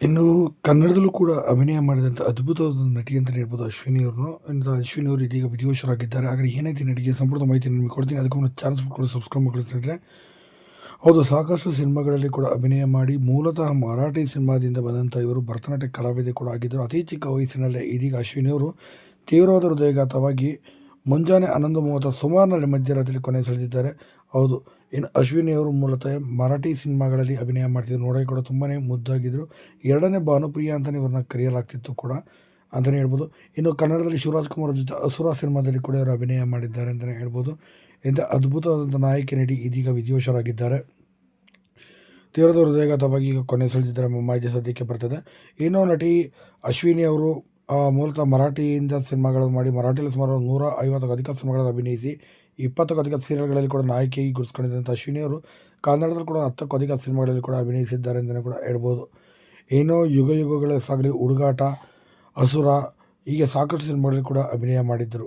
ಇನ್ನು ಕನ್ನಡದಲ್ಲೂ ಕೂಡ ಅಭಿನಯ ಮಾಡಿದಂಥ ಅದ್ಭುತವಾದ ನಟಿ ಅಂತಲೇ ಹೇಳ್ಬೋದು ಅಶ್ವಿನಿ ಅವ್ರನ್ನು. ಅಶ್ವಿನಿ ಅವರು ಇದೀಗ ವಿಧಿವಶರಾಗಿದ್ದಾರೆ ಆದರೆ ಏನೈತಿ ನಟಿಗೆ ಸಂಪೂರ್ಣ ಮಾಹಿತಿ ನಿಮಗೆ ಕೊಡ್ತೀನಿ. ಅದಕ್ಕೂ ಚಾನ್ಸ್ ಕೂಡ ಸಬ್ಸ್ಕ್ರೈಬ್ ಮಾಡ್ಕೊಳ್ತಿದ್ರೆ. ಹೌದು, ಸಾಕಷ್ಟು ಸಿನಿಮಾಗಳಲ್ಲಿ ಕೂಡ ಅಭಿನಯ ಮಾಡಿ ಮೂಲತಃ ಮರಾಠಿ ಸಿನಿಮಾದಿಂದ ಬಂದಂಥ ಇವರು ಭರತನಾಟ್ಯ ಕಲಾವಿದೆ ಕೂಡ ಆಗಿದ್ದರು. ಅತಿ ಚಿಕ್ಕ ವಯಸ್ಸಿನಲ್ಲೇ ಇದೀಗ ಅಶ್ವಿನಿ ಅವರು ತೀವ್ರವಾದ ಹೃದಯಘಾತವಾಗಿ ಮುಂಜಾನೆ ಹನ್ನೊಂದು ಮೂವತ್ತ ಸುಮಾರಿನಲ್ಲಿ ಮಧ್ಯರಾತ್ರಿ ಕೊನೆ ಸೆಳೆದಿದ್ದಾರೆ. ಹೌದು, ಇನ್ನು ಅಶ್ವಿನಿ ಅವರು ಮೂಲತಃ ಮರಾಠಿ ಸಿನಿಮಾಗಳಲ್ಲಿ ಅಭಿನಯ ಮಾಡ್ತಿದ್ರು. ನೋಡೋಕೆ ಕೂಡ ತುಂಬಾ ಮುದ್ದಾಗಿದ್ದರು ಎರಡನೇ ಭಾನುಪ್ರಿಯ ಅಂತಲೇ ಇವ್ರನ್ನ ಕರೆಯಲಾಗ್ತಿತ್ತು ಕೂಡ ಅಂತಲೇ ಹೇಳ್ಬೋದು. ಇನ್ನು ಕನ್ನಡದಲ್ಲಿ ಶಿವರಾಜ್ ಕುಮಾರ್ ಜೊತೆ ಅಸುರ ಸಿನಿಮಾದಲ್ಲಿ ಕೂಡ ಇವರು ಅಭಿನಯ ಮಾಡಿದ್ದಾರೆ ಅಂತಲೇ ಹೇಳ್ಬೋದು. ಇಂಥ ಅದ್ಭುತವಾದಂಥ ನಾಯಕಿ ನಟಿ ಇದೀಗ ವಿಧಿವಶರಾಗಿದ್ದಾರೆ ತೀವ್ರದ ಹೃದಯಘಾತವಾಗಿ ಈಗ ಕೊನೆ ಸೆಳೆದಿದ್ದಾರೆ ಮಾಹಿತಿ ಸದ್ಯಕ್ಕೆ ಬರ್ತದೆ. ಇನ್ನು ನಟಿ ಅಶ್ವಿನಿ ಅವರು ಮೂಲತಃ ಮರಾಠಿಯಿಂದ ಸಿನಿಮಾಗಳನ್ನು ಮಾಡಿ ಮರಾಠಿಯಲ್ಲಿ ಸುಮಾರು ನೂರ ಐವತ್ತಕ್ಕೂ ಅಧಿಕ ಸಿನಿಮಾಗಳಲ್ಲಿ ಅಭಿನಯಿಸಿ, ಇಪ್ಪತ್ತಕ್ಕೂ ಅಧಿಕ ಸೀರಿಯಲ್ಗಳಲ್ಲಿ ಕೂಡ ನಾಯಕಿಯಾಗಿ ಅಶ್ವಿನಿ ಅವರು ಕನ್ನಡದಲ್ಲಿ ಕೂಡ ಹತ್ತಕ್ಕೂ ಅಧಿಕ ಸಿನಿಮಾಗಳಲ್ಲಿ ಕೂಡ ಅಭಿನಯಿಸಿದ್ದಾರೆ ಅಂತಲೇ ಕೂಡ ಹೇಳ್ಬೋದು. ಇನ್ನು ಯುಗ ಯುಗಗಳ ಸಾಗಲಿ ಹುಡುಗಾಟ, ಅಸುರ ಹೀಗೆ ಸಾಕಷ್ಟು ಸಿನಿಮಾಗಳಲ್ಲಿ ಕೂಡ ಅಭಿನಯ ಮಾಡಿದ್ದರು.